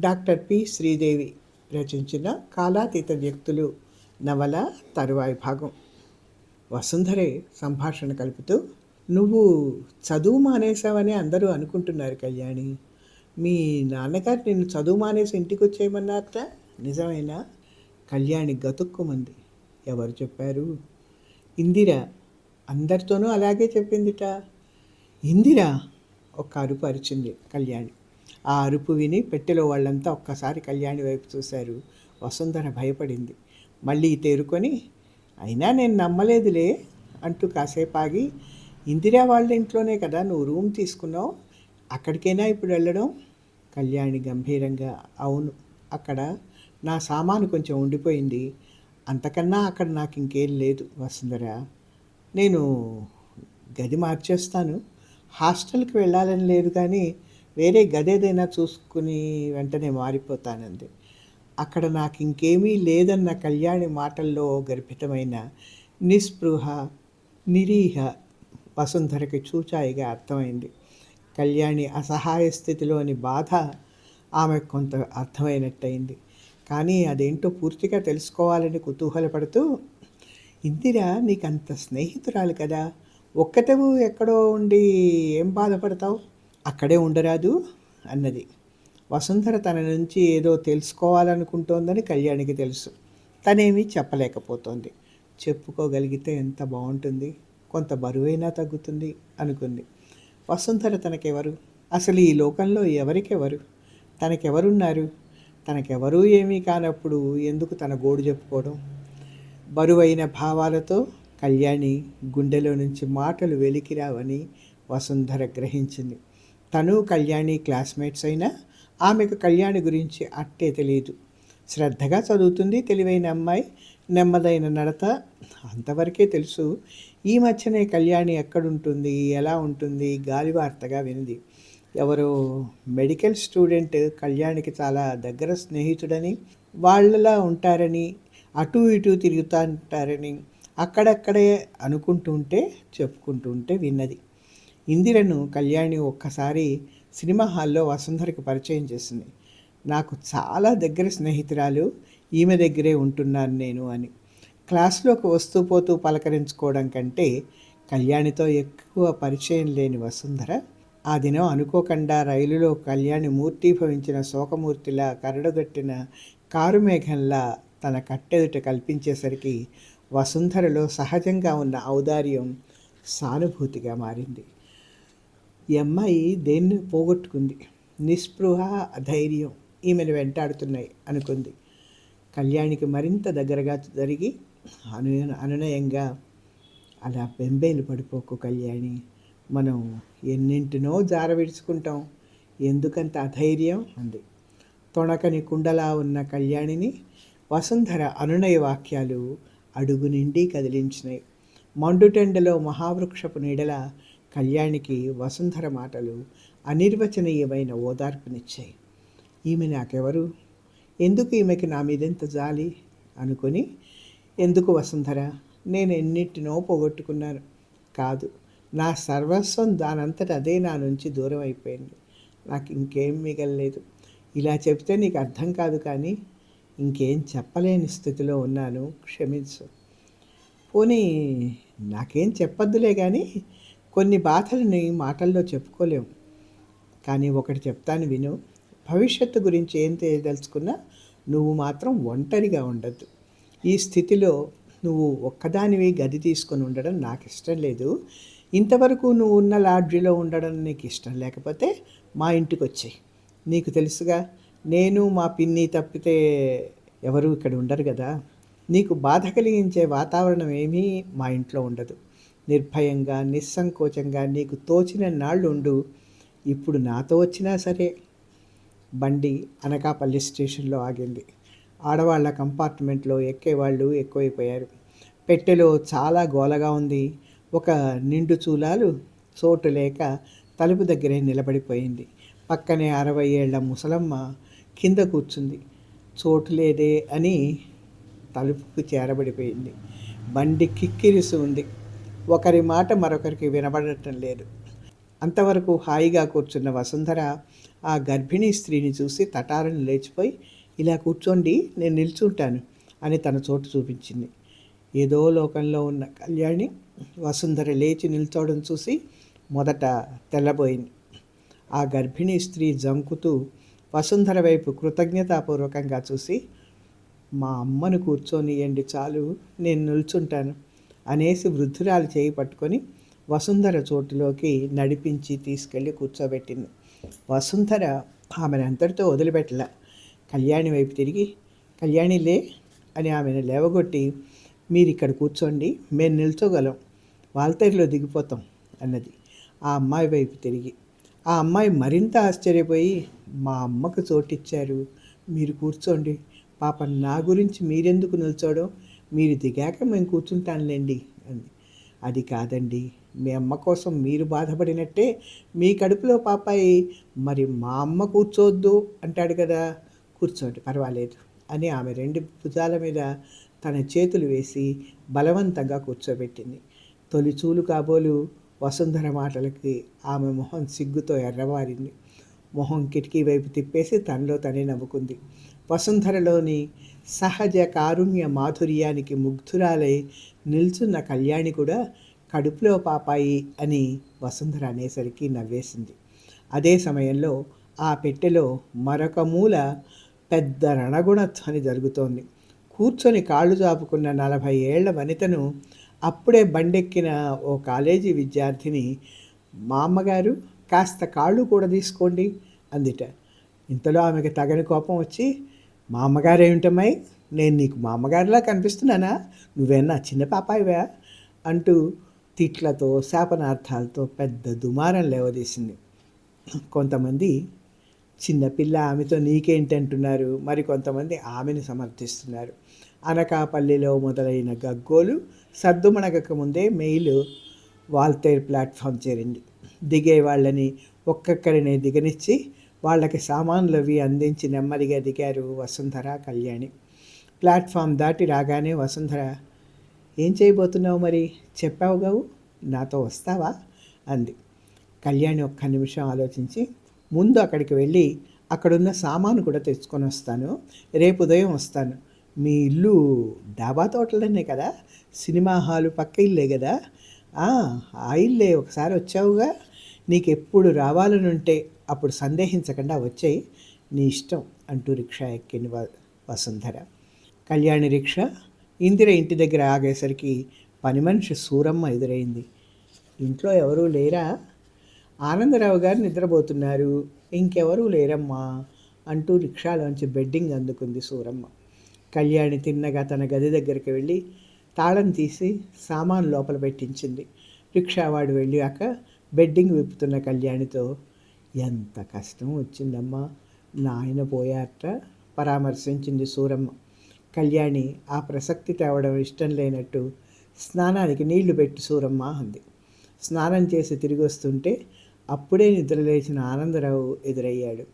Doctor P. Sridevi రచించిన కాలాతీత వ్యక్తులు నవల తరువాయి భాగం. వసుంధరే సంభాషణ కలుపుతూ నువ్వు చదువు మానేసావని అందరూ అనుకుంటున్నారు కళ్యాణి. మీ నాన్నగారు నిన్ను చదువు మానేసి ఇంటికి వచ్చేయమన్నారట నిజమేనా? కళ్యాణి గతుక్కుమంది. ఎవరు చెప్పారు? ఇందిర అందరితోనూ అలాగే చెప్పిందిట. ఇందిర ఒక అరుపు అరిచింది కళ్యాణి. ఆ అరుపు విని పెట్టెలో వాళ్ళంతా ఒక్కసారి కళ్యాణి వైపు చూశారు. వసుంధర భయపడింది. మళ్ళీ తేరుకొని అయినా నేను నమ్మలేదులే అంటూ కాసేపు ఆగి ఇందిరా వాళ్ళ ఇంట్లోనే కదా నువ్వు రూమ్ తీసుకున్నావు? అక్కడికైనా ఇప్పుడు వెళ్ళడం? కళ్యాణి గంభీరంగా అవును అక్కడ నా సామాను కొంచెం ఉండిపోయింది. అంతకన్నా అక్కడ నాకు ఇంకేం లేదు వసుంధర. నేను గది మార్చేస్తాను. హాస్టల్కి వెళ్ళాలని లేదు కానీ వేరే గదేదైనా చూసుకుని వెంటనే మారిపోతానంది. అక్కడ నాకు ఇంకేమీ లేదన్న కళ్యాణి మాటల్లో గర్భితమైన నిస్పృహ నిరీహ వసుంధరకి చూచాయిగా అర్థమైంది. కళ్యాణి అసహాయ స్థితిలోని బాధ ఆమె కొంత అర్థమైనట్టయింది. కానీ అదేంటో పూర్తిగా తెలుసుకోవాలని కుతూహలపడుతూ ఇందిరా నీకంత స్నేహితురాలు కదా ఒక్కటవు ఎక్కడో ఉండి ఏం బాధపడతావు? అక్కడే ఉండరాదు అన్నది. వసుంధర తన నుంచి ఏదో తెలుసుకోవాలనుకుంటోందని కళ్యాణికి తెలుసు. తనేమీ చెప్పలేకపోతోంది. చెప్పుకోగలిగితే ఎంత బాగుంటుంది కొంత బరువైనా తగ్గుతుంది అనుకుంది. వసుంధర తనకెవరు? అసలు ఈ లోకంలో ఎవరికెవరు? తనకెవరున్నారు? తనకెవరూ ఏమీ కానప్పుడు ఎందుకు తన గోడు చెప్పుకోవడం? బరువైన భావాలతో కళ్యాణి గుండెలో నుంచి మాటలు వెలికిరావని వసుంధర గ్రహించింది. తను కళ్యాణి క్లాస్మేట్స్ అయినా ఆమెకు కళ్యాణి గురించి అట్టే తెలియదు. శ్రద్ధగా చదువుతుంది తెలివైన అమ్మాయి నెమ్మదైన నడత. అంతవరకే తెలుసు ఈ మధ్యనే కళ్యాణి ఎక్కడుంటుంది ఎలా ఉంటుంది గాలివార్తగా వినింది. ఎవరో మెడికల్ స్టూడెంట్ కళ్యాణికి చాలా దగ్గర స్నేహితుడని వాళ్ళలా ఉంటారని అటు ఇటు తిరుగుతూ ఉంటారని అక్కడక్కడే అనుకుంటుంటే చెప్పుకుంటుంటే విన్నది. ఇందిరను కళ్యాణి ఒక్కసారి సినిమా హాల్లో వసుంధరకి పరిచయం చేసింది. నాకు చాలా దగ్గర స్నేహితురాలు ఈమె దగ్గరే ఉంటున్నాను నేను అని. క్లాస్లోకి వస్తూ పోతూ పలకరించుకోవడం కంటే కళ్యాణితో ఎక్కువ పరిచయం లేని వసుంధర ఆ దినం అనుకోకుండా రైలులో కళ్యాణి మూర్తీభవించిన శోకమూర్తిలా కరడుగట్టిన కారు మేఘంలా తన కట్టెదుట కల్పించేసరికి వసుంధరలో సహజంగా ఉన్న ఔదార్యం సానుభూతిగా మారింది. ఈ అమ్మాయి దేన్ని పోగొట్టుకుంది? నిస్పృహ ధైర్యం ఈమెను వెంటాడుతున్నాయి అనుకుంది. కళ్యాణికి మరింత దగ్గరగా జరిగి అను అనునయంగా అలా బెంబేలు పడిపోకు కళ్యాణి. మనం ఎన్నింటినో జార విడుచుకుంటాం. ఎందుకంత అధైర్యం? అంది. తొణకని కుండలా ఉన్న కళ్యాణిని వసుంధర అనునయ వాక్యాలు అడుగు నిండి కదిలించినాయి మండుటెండలో మహావృక్షపు నీడల కళ్యాణికి వసుంధర మాటలు అనిర్వచనీయమైన ఓదార్పునిచ్చాయి. ఈమె నాకెవరు? ఎందుకు ఈమెకి నా మీదెంత జాలి? అనుకుని ఎందుకు వసుంధర? నేను ఎన్నిటినో పోగొట్టుకున్నాను. కాదు నా సర్వస్వం దానంతట అదే నా నుంచి దూరం అయిపోయింది. నాకు ఇంకేం మిగలలేదు. ఇలా చెప్తే నీకు అర్థం కాదు కానీ ఇంకేం చెప్పలేని స్థితిలో ఉన్నాను క్షమించు. పోనీ నాకేం చెప్పొద్దులే కానీ కొన్ని బాధలని మాటల్లో చెప్పుకోలేము కానీ ఒకటి చెప్తాను విను. భవిష్యత్తు గురించి ఏం తెలియదలుచుకున్నా నువ్వు మాత్రం ఒంటరిగా ఉండద్దు. ఈ స్థితిలో నువ్వు ఒక్కదానివి గది తీసుకొని ఉండడం నాకు ఇష్టం లేదు. ఇంతవరకు నువ్వు ఉన్న లాడ్జీలో ఉండడం నీకు ఇష్టం లేకపోతే మా ఇంటికి వచ్చాయి నీకు తెలుసుగా నేను మా పిన్ని తప్పితే ఎవరు ఇక్కడ ఉండరు కదా. నీకు బాధ కలిగించే వాతావరణం ఏమీ మా ఇంట్లో ఉండదు. నిర్భయంగా నిస్సంకోచంగా నీకు తోచిన నాళ్ళుండు. ఇప్పుడు నాతో వచ్చినా సరే. బండి అనకాపల్లి స్టేషన్లో ఆగింది. ఆడవాళ్ళ కంపార్ట్మెంట్లో ఎక్కేవాళ్ళు ఎక్కువైపోయారు. పెట్టెలో చాలా గోలగా ఉంది. ఒక నిండు చూలాలు చోటు లేక తలుపు దగ్గరే నిలబడిపోయింది. పక్కనే అరవై ఏళ్ళ ముసలమ్మ కింద కూర్చుంది. చోటు లేదే అని తలుపుకు చేరబడిపోయింది. బండి కిక్కిరిసి ఉంది. ఒకరి మాట మరొకరికి వినబడటం లేదు. అంతవరకు హాయిగా కూర్చున్న వసుంధర ఆ గర్భిణీ స్త్రీని చూసి తటారని లేచిపోయి ఇలా కూర్చోండి నేను నిల్చుంటాను అని తన చోటు చూపించింది. ఏదో లోకంలో ఉన్న కళ్యాణి వసుంధర లేచి నిల్చోవడం చూసి మొదట తెల్లబోయింది. ఆ గర్భిణీ స్త్రీ జంకుతూ వసుంధర వైపు కృతజ్ఞతాపూర్వకంగా చూసి మా అమ్మను కూర్చొనియండి చాలు నేను నిల్చుంటాను. అనేసి వృద్ధురాలు చేయి పట్టుకొని వసుంధర చోటులోకి నడిపించి తీసుకెళ్ళి కూర్చోబెట్టింది. వసుంధర ఆమెను అంతటితో వదిలిపెట్టల. కళ్యాణి వైపు తిరిగి కళ్యాణి లే అని ఆమెను లేవగొట్టి మీరు ఇక్కడ కూర్చోండి మేము నిల్చోగలం వాల్తేరులో దిగిపోతాం అన్నది. ఆ అమ్మాయి వైపు తిరిగి ఆ అమ్మాయి మరింత ఆశ్చర్యపోయి మా అమ్మకు చోటిచ్చారు మీరు కూర్చోండి పాప నా గురించి మీరెందుకు నిల్చోడం? మీరు దిగాక మేము కూర్చుంటానులేండి అంది. అది కాదండి మీ అమ్మ కోసం మీరు బాధపడినట్టే మీ కడుపులో పాపాయి. మరి మా అమ్మ కూర్చోవద్దు అంటాడు కదా కూర్చోండి పర్వాలేదు అని ఆమె రెండు భుజాల మీద తన చేతులు వేసి బలవంతంగా కూర్చోబెట్టింది. తొలిచూలు కాబోలు వసుంధర మాటలకి ఆమె మొహం సిగ్గుతో ఎర్రవారింది. మొహం కిటికీ వైపు తిప్పేసి తనలో తనే నవ్వుకుంది. వసుంధరలోని సహజ కారుణ్య మాధుర్యానికి ముగ్ధురాలై నిల్చున్న కళ్యాణి కూడా కడుపులో పాపాయి అని వసుంధర అనేసరికి నవ్వేసింది. అదే సమయంలో ఆ పెట్టెలో మరొక మూల పెద్ద రణగుణధ్వని జరుగుతోంది. కూర్చొని కాళ్ళు చాపుకున్న నలభై ఏళ్ళ వనితను అప్పుడే బండెక్కిన ఓ కాలేజీ విద్యార్థిని మా అమ్మగారు కాస్త కాళ్ళు కూడా తీసుకోండి అందిట. ఇంతలో ఆమెకు తగని కోపం వచ్చి మా అమ్మగారు ఏమిటమ్మాయి? నేను నీకు మా అమ్మగారిలా కనిపిస్తున్నానా? నువ్వేనా చిన్న పాపాయివా? అంటూ తిట్లతో శాపనార్థాలతో పెద్ద దుమారం లేవదీసింది. కొంతమంది చిన్నపిల్ల ఆమెతో నీకేంటంటున్నారు? మరి కొంతమంది ఆమెను సమర్థిస్తున్నారు. అనకాపల్లిలో మొదలైన గగ్గోలు సర్దుమణగక ముందే మెయిల్ వాల్తేర్ ప్లాట్ఫామ్ చేరింది. దిగే వాళ్ళని ఒక్కొక్కరిని దిగనిచ్చి వాళ్ళకి సామాన్లు అవి అందించి నెమ్మదిగా దిగారు వసుంధర కళ్యాణి. ప్లాట్ఫామ్ దాటి రాగానే వసుంధర ఏం చేయబోతున్నావు మరి? చెప్పావుగావు నాతో వస్తావా? అంది. కళ్యాణి ఒక్క నిమిషం ఆలోచించి ముందు అక్కడికి వెళ్ళి అక్కడున్న సామాను కూడా తెచ్చుకొని వస్తాను. రేపు ఉదయం వస్తాను. మీ ఇల్లు డాబా తోటలోనే కదా? సినిమా హాలు పక్క ఇల్లే కదా? ఆ ఇల్లే. ఒకసారి వచ్చావుగా. నీకు ఎప్పుడు రావాలని ఉంటే అప్పుడు సందేహించకుండా వచ్చాయి. నీ ఇష్టం అంటూ రిక్షా ఎక్కింది వసుంధర. కళ్యాణి రిక్షా ఇందిర ఇంటి దగ్గర ఆగేసరికి పని మనిషి సూరమ్మ ఎదురైంది. ఇంట్లో ఎవరూ లేరా? ఆనందరావు గారు నిద్రపోతున్నారు. ఇంకెవరూ లేరమ్మా అంటూ రిక్షాలోంచి బెడ్డింగ్ అందుకుంది సూరమ్మ. కళ్యాణి తిన్నగా తన గది దగ్గరికి వెళ్ళి తాళం తీసి సామాన్ లోపల పెట్టించింది. రిక్షావాడు వెళ్ళాక బెడ్డింగ్ విప్పుతున్న కళ్యాణితో ఎంత కష్టం వచ్చిందమ్మా నాయన పోయాట పరామర్శించింది సూరమ్మ. కళ్యాణి ఆ ప్రసక్తి తేవడం ఇష్టం లేనట్టు స్నానానికి నీళ్ళు పెట్టి సూరమ్మ అంది. స్నానం చేసి తిరిగి వస్తుంటే అప్పుడే నిద్రలేచిన ఆనందరావు ఎదురయ్యాడు.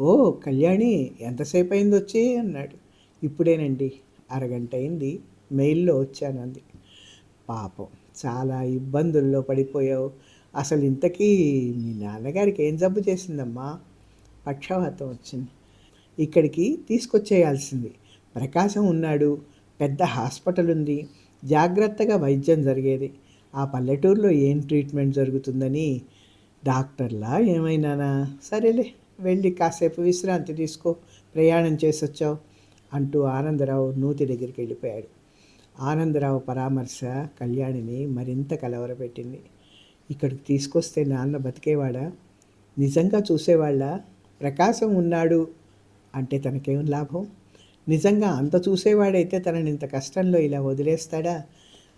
ఓ కళ్యాణి ఎంతసేపు అయింది వచ్చి అన్నాడు. ఇప్పుడేనండి అరగంట అయింది మెయిల్లో వచ్చానంది పాపం చాలా ఇబ్బందుల్లో పడిపోయావు. అసలు ఇంతకీ మీ నాన్నగారికి ఏం జబ్బు చేసిందమ్మా? పక్షవాతం వచ్చింది. ఇక్కడికి తీసుకొచ్చేయాల్సింది. ప్రకాశం ఉన్నాడు. పెద్ద హాస్పిటల్ ఉంది జాగ్రత్తగా వైద్యం జరిగేది. ఆ పల్లెటూరులో ఏం ట్రీట్మెంట్ జరుగుతుందని డాక్టర్లా ఏమైనానా? సరేలే వెళ్ళి కాసేపు విశ్రాంతి తీసుకో. ప్రయాణం చేసొచ్చావు అంటూ ఆనందరావు నూతి దగ్గరికి వెళ్ళిపోయాడు. ఆనందరావు పరామర్శ కళ్యాణిని మరింత కలవరపెట్టింది. ఇక్కడికి తీసుకొస్తే నాన్న బతికేవాడా? నిజంగా చూసేవాళ్ళ? ప్రకాశం ఉన్నాడు అంటే తనకేం లాభం? నిజంగా అంత చూసేవాడైతే తనని ఇంత కష్టంలో ఇలా వదిలేస్తాడా?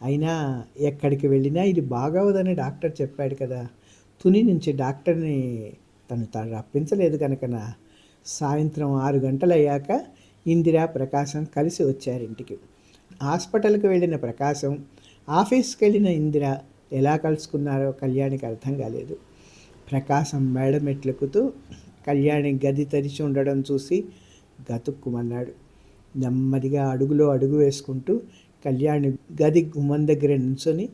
అయినా ఎక్కడికి వెళ్ళినా ఇది బాగవదని డాక్టర్ చెప్పాడు కదా. తుని నుంచి డాక్టర్ని తను తను రప్పించలేదు కనుకన? సాయంత్రం ఆరు గంటలయ్యాక ఇందిరా ప్రకాశం కలిసి వచ్చారింటికి. హాస్పిటల్కి వెళ్ళిన ప్రకాశం ఆఫీస్కి వెళ్ళిన ఇందిర ఎలా కలుసుకున్నారో కళ్యాణికి అర్థం కాలేదు. ప్రకాశం మేడమెట్లెక్కుతూ కళ్యాణి గది తెరిచి ఉండడం చూసి గతుక్కుమన్నాడు. నెమ్మదిగా అడుగులో అడుగు వేసుకుంటూ కళ్యాణి గది గుమ్మం దగ్గర నుంచొని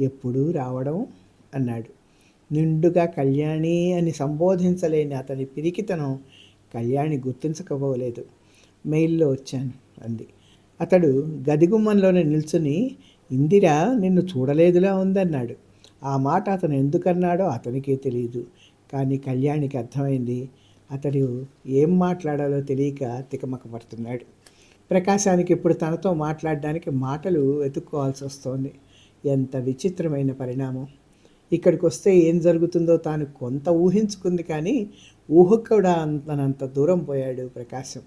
ఎప్పుడూ రావడం అన్నాడు. నిండుగా కళ్యాణి అని సంబోధించలేని అతని పిరికితనం కళ్యాణి గుర్తించకపోలేదు. మెయిల్లో వచ్చాను అంది. అతడు గదిగుమ్మంలోనే నిల్చుని ఇందిర నిన్ను చూడలేదులా ఉందన్నాడు. ఆ మాట అతను ఎందుకన్నాడో అతనికే తెలియదు కానీ కళ్యాణికి అర్థమైంది. అతడు ఏం మాట్లాడాలో తెలియక తికమక పడుతున్నాడు. ప్రకాశానికి ఇప్పుడు తనతో మాట్లాడడానికి మాటలు వెతుక్కోవాల్సి వస్తోంది. ఎంత విచిత్రమైన పరిణామం. ఇక్కడికి వస్తే ఏం జరుగుతుందో తాను కొంత ఊహించుకుంది కానీ ఊహ కూడా అంతనంత దూరం పోయాడు ప్రకాశం.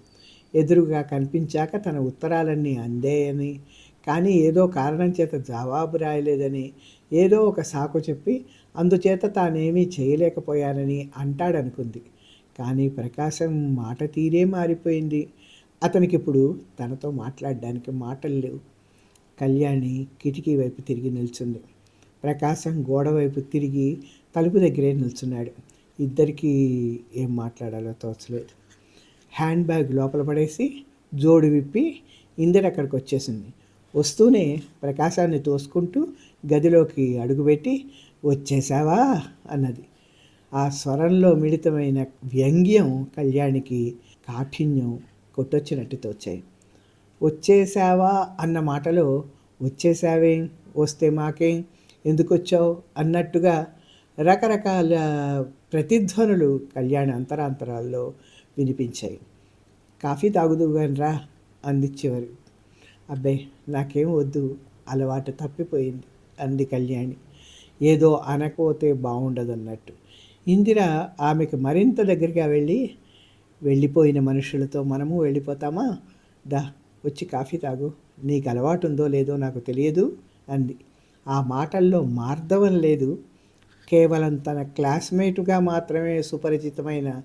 ఎదురుగా కనిపించాక తన ఉత్తరాలన్నీ అందేయని కానీ ఏదో కారణం చేత జవాబు రాయలేదని ఏదో ఒక సాకు చెప్పి అందుచేత తానేమీ చేయలేకపోయానని అంటాడనుకుంది. కానీ ప్రకాశం మాట తీరే మారిపోయింది. అతనికి ఇప్పుడు తనతో మాట్లాడడానికి మాటలు లేవు. కళ్యాణి కిటికీ వైపు తిరిగి నిల్చుంది. ప్రకాశం గోడ వైపు తిరిగి తలుపు దగ్గరే నిల్చున్నాడు. ఇద్దరికీ ఏం మాట్లాడాలో తోచలేదు. హ్యాండ్ బ్యాగ్ లోపల పడేసి జోడు విప్పి ఇందిర అక్కడికి వచ్చేసింది వస్తూనే ప్రకాశాన్ని తోసుకుంటూ గదిలోకి అడుగుపెట్టి వచ్చేసావా అన్నది. ఆ స్వరంలో మిళితమైన వ్యంగ్యం కళ్యాణికి కాఠిన్యం కొట్టొచ్చినట్టు తోచాయి. వచ్చేసావా అన్న మాటలో వచ్చేసావేం వస్తే మాకేం? ఎందుకు వచ్చావు అన్నట్టుగా రకరకాల ప్రతిధ్వనులు కళ్యాణ అంతరాంతరాల్లో వినిపించాయి. కాఫీ తాగుదు రా అంది చివరి అబ్బాయి నాకేం వద్దు. అలవాటు తప్పిపోయింది అంది కళ్యాణి. ఏదో అనకపోతే బాగుండదన్నట్టు ఇందిర ఆమెకు మరింత దగ్గరగా వెళ్ళి వెళ్ళిపోయిన మనుషులతో మనము వెళ్ళిపోతామా? దా వచ్చి కాఫీ తాగు. నీకు అలవాటు ఉందో లేదో నాకు తెలియదు అంది. ఆ మాటల్లో మార్ధవం లేదు. కేవలం తన క్లాస్మేటుగా మాత్రమే సుపరిచితమైన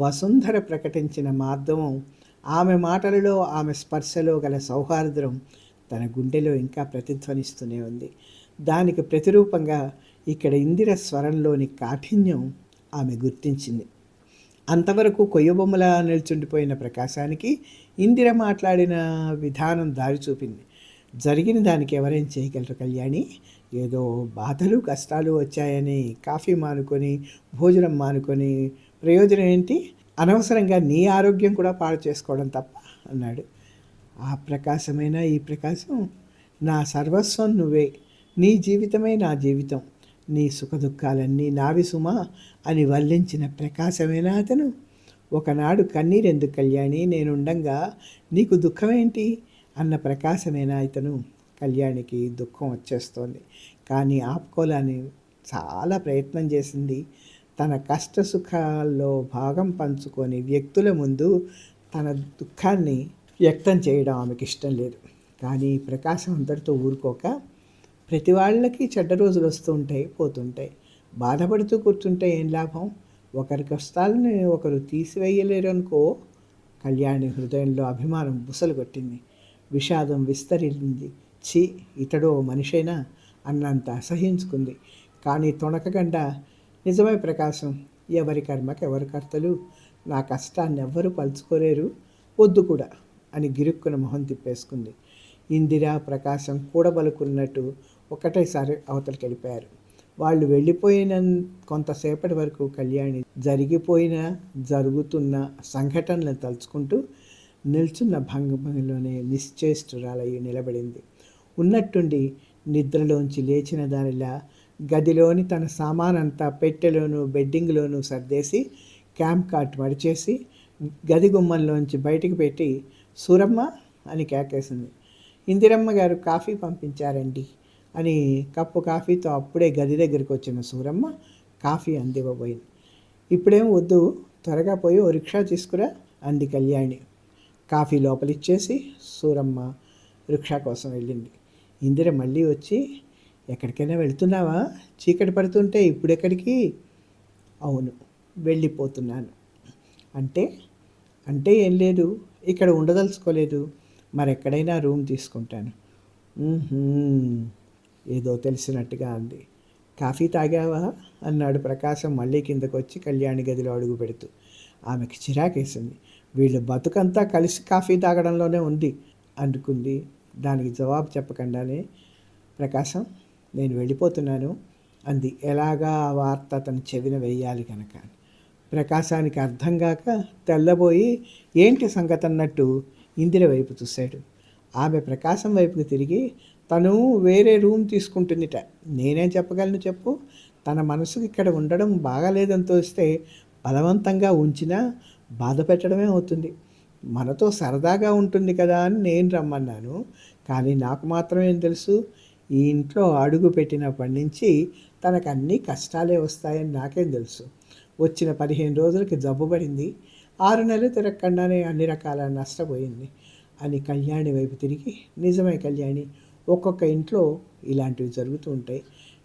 వసుంధర ప్రకటించిన మార్ధవం ఆమె మాటలలో ఆమె స్పర్శలో గల సౌహార్ద్రం తన గుండెలో ఇంకా ప్రతిధ్వనిస్తూనే ఉంది. దానికి ప్రతిరూపంగా ఇక్కడ ఇందిర స్వరంలోని కాఠిన్యం ఆమె గుర్తించింది. అంతవరకు కొయ్యబొమ్మలా నిల్చుండిపోయిన ప్రకాశానికి ఇందిర మాట్లాడిన విధానం దారి చూపింది. జరిగిన దానికి ఎవరేం చేయగలరు కళ్యాణి? ఏదో బాధలు కష్టాలు వచ్చాయని కాఫీ మానుకొని భోజనం మానుకొని ప్రయోజనం ఏంటి? అనవసరంగా నీ ఆరోగ్యం కూడా పాడు చేసుకోవడం తప్ప అన్నాడు. ఆ ప్రకాశమైన? ఈ ప్రకాశం నా సర్వస్వం నువ్వే. నీ జీవితమే నా జీవితం. నీ సుఖదుఖాలన్నీ నావి సుమా అని వల్లించిన ప్రకాశమేనా అతను? ఒకనాడు కన్నీరెందుకు కళ్యాణి నేనుండంగా నీకు దుఃఖమేంటి? అన్న ప్రకాశమేనా ఇతను? కళ్యాణికి దుఃఖం వచ్చేస్తోంది. కానీ ఆపుకోలేని చాలా ప్రయత్నం చేసింది. తన కష్ట సుఖాల్లో భాగం పంచుకొని వ్యక్తుల ముందు తన దుఃఖాన్ని వ్యక్తం చేయడం ఆమెకి ఇష్టం లేదు. కానీ ప్రకాశం అందరితో ఊరుకోక ప్రతి వాళ్ళకి చెడ్డ రోజులు వస్తుంటాయి పోతుంటాయి. బాధపడుతూ కూర్చుంటే ఏం లాభం? ఒకరి కష్టాలని ఒకరు తీసివేయలేరు అనుకో కళ్యాణి హృదయంలో అభిమానం బుసలు కొట్టింది విషాదం విస్తరించింది చి ఇతడో మనిషైనా అన్నంత అసహించుకుంది. కానీ తొణకగండ నిజమే ప్రకాశం. ఎవరి కర్మకి ఎవరి కర్తలు? నా కష్టాన్ని ఎవ్వరూ పలుచుకోలేరు. వద్దు కూడా అని గిరుక్కున మొహం తిప్పేసుకుంది. ఇందిరా ప్రకాశం కూడబలుకున్నట్టు ఒకటేసారి అవతలికి వెళ్ళిపోయారు. వాళ్ళు వెళ్ళిపోయిన కొంతసేపటి వరకు కళ్యాణి జరిగిపోయిన జరుగుతున్న సంఘటనలను తలుచుకుంటూ నిల్చున్న భంగంలోనే నిశ్చేష్టురాలయ్యి నిలబడింది. ఉన్నట్టుండి నిద్రలోంచి లేచిన దానిలా గదిలోని తన సామానంతా పెట్టెలోను బెడ్డింగ్లోనూ సర్దేసి క్యాంప్ కార్ట్ మడిచేసి గది గుమ్మంలోంచి బయటికి పెట్టి సూరమ్మ అని కేకేసింది. ఇందిరమ్మ గారు కాఫీ పంపించారండి అని కప్పు కాఫీతో అప్పుడే గది దగ్గరికి వచ్చిన సూరమ్మ కాఫీ అందివ్వబోయింది. ఇప్పుడేం వద్దు త్వరగా పోయి ఓ రిక్షా తీసుకురా అంది కళ్యాణి. కాఫీ లోపలిచ్చేసి సూరమ్మ రిక్షా కోసం వెళ్ళింది. ఇందిర మళ్ళీ వచ్చి ఎక్కడికైనా వెళ్తున్నావా? చీకటి పడుతుంటే ఇప్పుడెక్కడికి? అవును వెళ్ళిపోతున్నాను. అంటే? అంటే ఏం లేదు ఇక్కడ ఉండదలుచుకోలేదు. మరెక్కడైనా రూమ్ తీసుకుంటాను. ఏదో తెలిసినట్టుగా అంది. కాఫీ తాగావా? అన్నాడు ప్రకాశం మళ్ళీ కిందకు వచ్చి కళ్యాణి గదిలో అడుగు పెడుతూ. ఆమెకి చిరాకేసింది. వీళ్ళు బతుకంతా కలిసి కాఫీ తాగడంలోనే ఉంది అనుకుంది. దానికి జవాబు చెప్పకుండానే. ప్రకాశం నేను వెళ్ళిపోతున్నాను అంది. ఎలాగా ఆ వార్త అతను చెవిన వెయ్యాలి కనుక ప్రకాశానికి అర్థం కాక తెల్లబోయి ఏంటి సంగతి అన్నట్టు ఇందిర వైపు చూశాడు. ఆమె ప్రకాశం వైపుకి తిరిగి తను వేరే రూమ్ తీసుకుంటుందిట. నేనేం చెప్పగలను చెప్పు? తన మనసుకి ఇక్కడ ఉండడం బాగాలేదని తోస్తే బలవంతంగా ఉంచినా బాధ పెట్టడమే అవుతుంది. మనతో సరదాగా ఉంటుంది కదా అని నేను రమ్మన్నాను. కానీ నాకు మాత్రం ఏం తెలుసు? ఈ ఇంట్లో అడుగు పెట్టినప్పటి నుంచి తనకు అన్ని కష్టాలే వస్తాయని నాకేం తెలుసు. వచ్చిన పదిహేను రోజులకి జబ్బు పడింది. ఆరు నెలలు తిరగకుండానే అన్ని రకాల నష్టపోయింది. అని కళ్యాణి వైపు తిరిగి నిజమే కళ్యాణి ఒక్కొక్క ఇంట్లో ఇలాంటివి జరుగుతూ ఉంటాయి.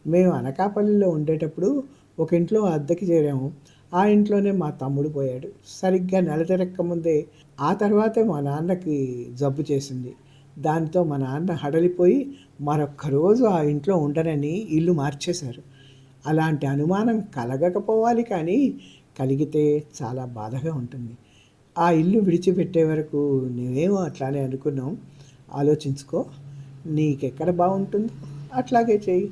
మేము అనకాపల్లిలో ఉండేటప్పుడు ఒక ఇంట్లో అద్దెకి చేరాము. ఆ ఇంట్లోనే మా తమ్ముడు పోయాడు. సరిగ్గా నెల తిరక్కముందే ఆ తర్వాతే మా నాన్నకి జబ్బు చేసింది. దాంతో మా నాన్న హడలిపోయి మరొక్క రోజు ఆ ఇంట్లో ఉండనని ఇల్లు మార్చేశారు. అలాంటి అనుమానం కలగకపోవాలి కానీ కలిగితే చాలా బాధగా ఉంటుంది. ఆ ఇల్లు విడిచిపెట్టే వరకు నువ్వేమో అట్లానే అనుకున్నాం ఆలోచించుకో. నీకెక్కడ బాగుంటుందో అట్లాగే చెయ్యి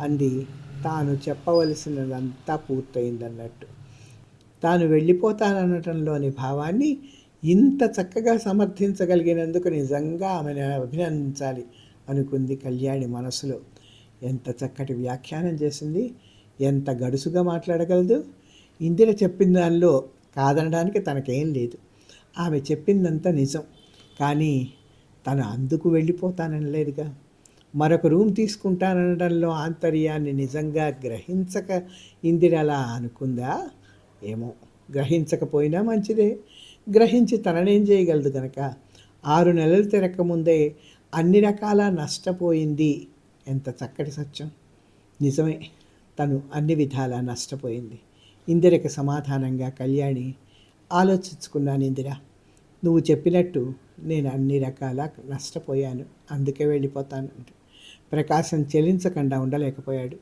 అంది. తాను చెప్పవలసినదంతా పూర్తయిందన్నట్టు. తాను వెళ్ళిపోతాననటంలోని భావాన్ని ఇంత చక్కగా సమర్థించగలిగినందుకు నిజంగా ఆమెను అభినందించాలి. అనుకుంది కళ్యాణి మనసులో. ఎంత చక్కటి వ్యాఖ్యానం చేసింది. ఎంత గడుసుగా మాట్లాడగలదు. ఇందిర చెప్పిన దానిలో కాదనడానికి తనకేం లేదు. ఆమె చెప్పిందంతా నిజం. కానీ తను అందుకు వెళ్ళిపోతాననలేదుగా. మరొక రూమ్ తీసుకుంటాననడంలో ఆంతర్యాన్ని నిజంగా గ్రహించక ఇందిరలా అనుకుందా? ఏమో. గ్రహించకపోయినా మంచిదే. గ్రహించి తననేం చేయగలదు కనుక ఆరు నెలలు తిరగకముందే అన్ని రకాల నష్టపోయింది. ఎంత చక్కటి సత్యం. నిజమే తను అన్ని విధాలా నష్టపోయింది. ఇందిరకి సమాధానంగా కళ్యాణి ఆలోచించుకున్నాను ఇందిర నువ్వు చెప్పినట్టు నేను అన్ని రకాల నష్టపోయాను అందుకే వెళ్ళిపోతాను ప్రకాశం చెలించకుండా ఉండలేకపోయాడు.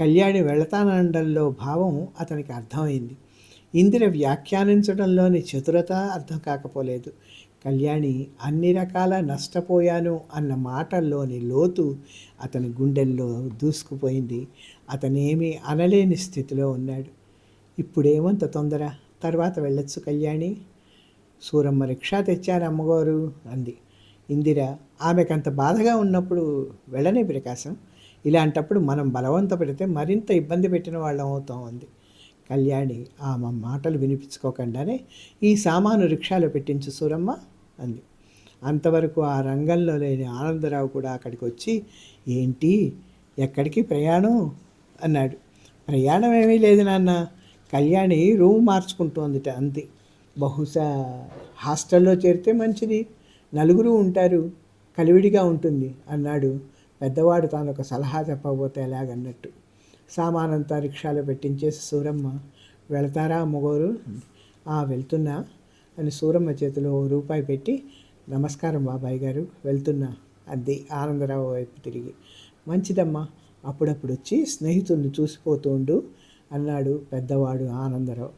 కళ్యాణి వెళతానండంలో భావం అతనికి అర్థమైంది. ఇందిర వ్యాఖ్యానించడంలోని చతురత అర్థం కాకపోలేదు. కళ్యాణి అన్ని రకాల నష్టపోయాను అన్న మాటల్లోని లోతు అతని గుండెల్లో దూసుకుపోయింది. అతనేమీ అనలేని స్థితిలో ఉన్నాడు. ఇప్పుడేమంత తొందర? తర్వాత వెళ్ళొచ్చు కళ్యాణి. సూరమ్మ రిక్షా తెచ్చారు అమ్మగారు అంది. ఇందిర ఆమెకంత బాధగా ఉన్నప్పుడు వెళ్ళనే ప్రకాశం ఇలాంటప్పుడు మనం బలవంత పెడితే మరింత ఇబ్బంది పెట్టిన వాళ్ళం అవుతాం అంది. కళ్యాణి ఆమె మాటలు వినిపించుకోకుండానే ఈ సామాను రిక్షాలో పెట్టించు సూరమ్మ అంది. అంతవరకు ఆ రంగంలో లేని ఆనందరావు కూడా అక్కడికి వచ్చి ఏంటి ఎక్కడికి ప్రయాణం? అన్నాడు. ప్రయాణం ఏమీ లేదు నాన్న. కళ్యాణి రూమ్ మార్చుకుంటోందిట అంది. బహుశా హాస్టల్లో చేరితే మంచిది. నలుగురు ఉంటారు. కలివిడిగా ఉంటుంది అన్నాడు. పెద్దవాడు తాను ఒక సలహా చెప్పబోతే ఎలాగన్నట్టు. సామానంతా రిక్షాలో పెట్టించేసి సూరమ్మ వెళతారా అమ్మగోరు ఆ వెళ్తున్నా అని సూరమ్మ చేతిలో ఓ రూపాయి పెట్టి నమస్కారం బాబాయ్ గారు వెళ్తున్నా అంది ఆనందరావు వైపు తిరిగి. మంచిదమ్మా అప్పుడప్పుడు వచ్చి స్నేహితుల్ని చూసిపోతుండు అన్నాడు పెద్దవాడు ఆనందరావు.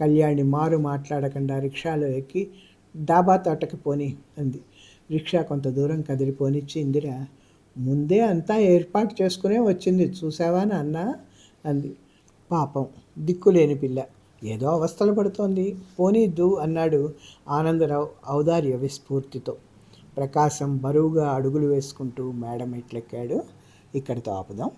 కళ్యాణి మారు మాట్లాడకుండా రిక్షాలో ఎక్కి డాబా తోటకి పోని అంది. రిక్షా కొంత దూరం కదిలిపోనిచ్చి ఇందిరా ముందే అంతా ఏర్పాటు చేసుకునే వచ్చింది. చూసావా నాన్న? అంది. పాపం దిక్కులేని పిల్ల. ఏదో అవస్థలు పడుతోంది. పోనీద్దు అన్నాడు ఆనందరావు ఔదార్య విస్ఫూర్తితో. ప్రకాశం బరువుగా అడుగులు వేసుకుంటూ మేడం ఎట్లెక్కాడు ఇక్కడితో ఆపుదాం.